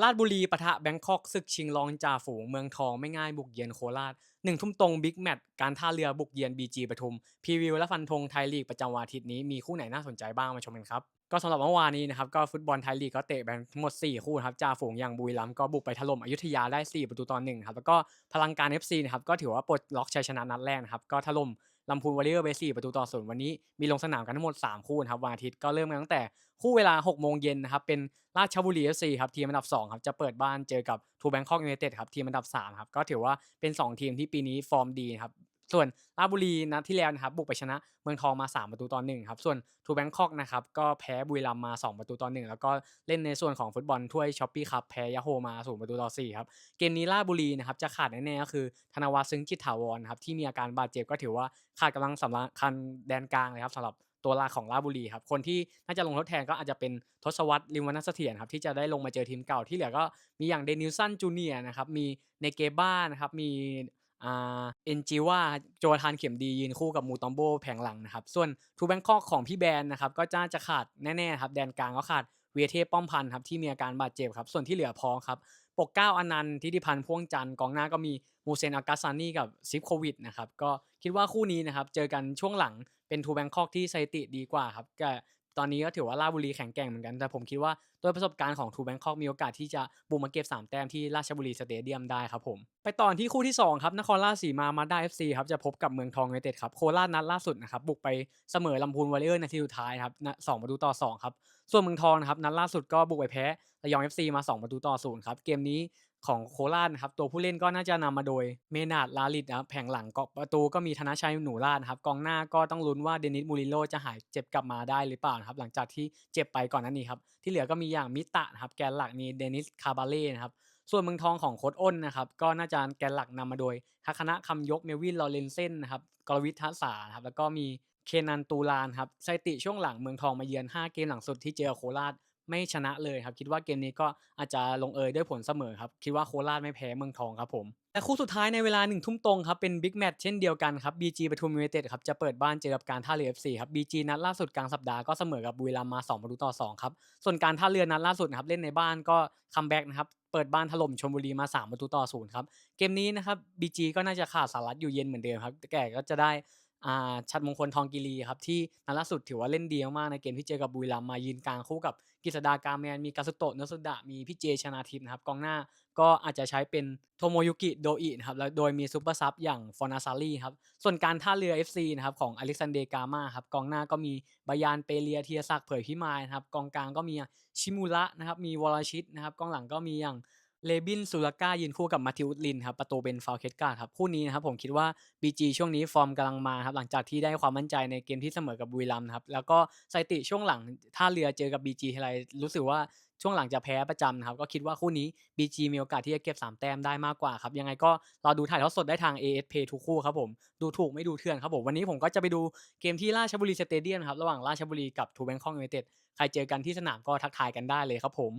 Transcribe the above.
ราชบุรีปะทะแบงคอกศึกชิงรองจ่าฝูงเมืองทองไม่ง่ายบุกเยือนโคราชหนึ่งทุ่มตรงบิ๊กแมตช์การท่าเรือบุกเยือนบีจีปทุมพรีวิวและฟันธงไทยลีกประจำวันอาทิตย์นี้มีคู่ไหนน่าสนใจบ้างมาชมกันครับก็สำหรับเมื่อวานนี้นะครับก็ฟุตบอลไทยลีกก็เตะไปทั้งหมด 4 คู่ครับจ่าฝูงอย่างบุรีรัมย์ก็บุกไปถล่มอยุธยาได้ 4 ประตูต่อหนึ่งครับแล้วก็พลังการ FC นะครับก็ถือว่าปลดล็อกชัยชนะนัดแรกนะครับก็ถล่ม ลำพูนวอริเออร์ไป4ประตูต่อศูนย์วันนี้มีลงสนามกันทั้งหมด 3 คู่นะครับวันอาทิตย์ก็เริ่มกันตั้งแต่คู่เวลา 6 โมงเย็นนะครับเป็นราชบุรีเอฟซีครับทีมอันดับ2ครับจะเปิดบ้านเจอกับทูแบงคอกยูไนเต็ดครับทีมอันดับ3ครับก็ถือว่าเป็น 2 ทีมที่ปีนี้ฟอร์มดีครับ ส่วนราชบุรีนัดที่แล้วนะครับบุกไปชนะเมืองทองมา 3 ประตูต่อ1ครับส่วนทูแบงคอกนะครับก็แพ้บุรีรัมย์มา 2 ประตูต่อ1แล้วก็เล่นในส่วนของฟุตบอลถ้วยช้อปปี้ครับแพ้ยาโฮมา0ประตูต่อ4ครับเกมนี้ราชบุรีนะครับจะขาดแน่ๆก็คือธนวัฒน์ซึ้งจิตถาวรครับที่มีอาการบาดเจ็บก็ถือว่าขาดกำลังสำคัญแดนกลางเลยครับสำหรับตัวลักของราบุรีครับคนที่น่าจะลงทดแทนก็อาจจะเป็นทศวรรษลิมวรรณเสถียรครับที่จะได้ลงมาเจอทีมเก่าที่เหลือก็มีอย่างเดนิลสันจูเนียร์นะครับมีเนเกบ้านะครับมี อ่าเอ็นจิว่าโจทานเข็มดียืนคู่กับมูตอมโบแผงหลังนะครับ ส่วนทูแบงคอกของพี่แบนนะครับก็จะจะขาดแน่ๆครับแดนกลางก็ขาดเวียเทป้อมพันธ์ครับที่มีอาการบาดเจ็บครับส่วนที่เหลือพอครับปกเก้าอนันต์ทิติพันธ์พ่วงจันทร์กองหน้าก็มีมูเซนอากาซานี่กับซิฟโควิดนะครับก็คิดว่าคู่นี้นะครับเจอกันช่วงหลังเป็นทูแบงคอกที่สถิติดีกว่าครับก็ ตอนนี้ก็ถือว่าราชบุรีแข็งแกร่งเหมือนกัน แต่ผมคิดว่าด้วยประสบการณ์ของทูแบงคอกมีโอกาสที่จะบุกมาเก็บ 3 แต้มที่ราชบุรีสเตเดียมได้ครับผม ไปต่อที่คู่ที่ 2 ครับนครราชสีมามาด้าเอฟซีครับจะพบกับเมืองทองยูไนเต็ดครับโคราชนัดล่าสุดนะครับบุกไปเสมอลำพูนวอริเออร์นาทีสุดท้ายครับสองประตูต่อ2ครับส่วนเมืองทองนะครับนัดล่าสุดก็บุกไปแพ้ระยอง FC มา 2 ประตูต่อ0ครับเกมนี้ ของโคราชนะครับตัวผู้เล่นก็น่าจะนำมาโดยเมนาดลาลิดนะครับแผงหลังเกาะประตูก็มีธนชัยหนูราชครับกองหน้าก็ต้องลุ้นว่าเดนิสมูริโลจะหายเจ็บกลับมาได้หรือเปล่านะครับหลังจากที่เจ็บไปก่อนหน้านี้ครับที่เหลือก็มีอย่างมิตะนะครับแกนหลักมีเดนิสคาบาเล่นะครับส่วนเมืองทองของโค้ดอ้นนะครับก็น่าจะแกนหลักนำมาโดยทัคณะคำยกเมวินลอเรนเซนนะครับกรวิททัศานะครับแล้วก็มีเคนนันตูลานครับสถิติช่วงหลังเมืองทองมาเยือน 5 เกมหลังสุดที่เจอโคราช ไม่ชนะเลยครับ คิดว่าเกมนี้ก็อาจจะลงเอยด้วยผลเสมอครับ คิดว่าโคราชไม่แพ้เมืองทองครับผมและคู่สุดท้ายในเวลา1นึ่งทุ่มตรงครับ เป็นบิ๊กแมตช์เช่นเดียวกันครับ BG ปทุมยูไนเต็ดครับจะเปิดบ้านเจอกับการท่าเรือ FC ครับ BG นัดล่าสุดกลางสัปดาห์ก็เสมอกับบุรีรัมย์มา2ประตูต่อ2ครับส่วนการท่าเรือนัดล่าสุดนะครับเล่นในบ้านก็คัมแบ็กนะครับเปิดบ้านถล่มชลบุรีมา3ประตูต่อ0ครับเกมนี้นะครับ BG ก็น่าจะขาดสารัตอยู่เย็นเหมือนเดิมครับแต่ก็จะได้ ชัดมงคลทองกิรีครับที่นัดล่าสุดถือว่าเล่นดีมากในเกมที่เจอกับบุรีรัมมายืนกลางคู่กับกฤษดากาแมนมีกาสุโตะนสุดะมีพี่เจชนาทิพย์นะครับกองหน้าก็อาจจะใช้เป็นโทโมยุกิโดอินะครับแล้วโดยมีซูเปอร์ซับอย่างฟอนาซารีครับส่วนการท่าเรือ FC นะครับของอเล็กซานเดร์กามาครับกองหน้าก็มีบายานเปเลียเทียศักเผยพิมายนะครับกองกลางก็มีชิมูระนะครับมีวอลชิตนะครับกองหลังก็มีอย่าง เลบินซูลาก้ายืนคู่กับมาทิวลินครับประตูเป็นฟาวเคตกาครับคู่นี้นะครับผมคิดว่า BG ช่วงนี้ฟอร์มกำลังมาครับหลังจากที่ได้ความมั่นใจในเกมที่เสมอกับบุรีรัมย์ครับแล้วก็สถิติช่วงหลังท่าเรือเจอกับ BG ทีไรรู้สึกว่าช่วงหลังจะแพ้ประจำนะครับก็คิดว่าคู่นี้ BG มีโอกาสที่จะเก็บ 3 แต้มได้มากกว่าครับยังไงก็รอดูถ่ายทอดสดได้ทาง ASP ทุกคู่ครับผมดูถูกไม่ดูเถื่อนครับผมวันนี้ผมก็จะไปดูเกมที่ราชบุรีสเตเดียมครับระหว่างราชบุรีกับทูแบงคอกยูไนเต็ดใครเจอกันที่สนามก็ทักทายกันได้เลยครับผม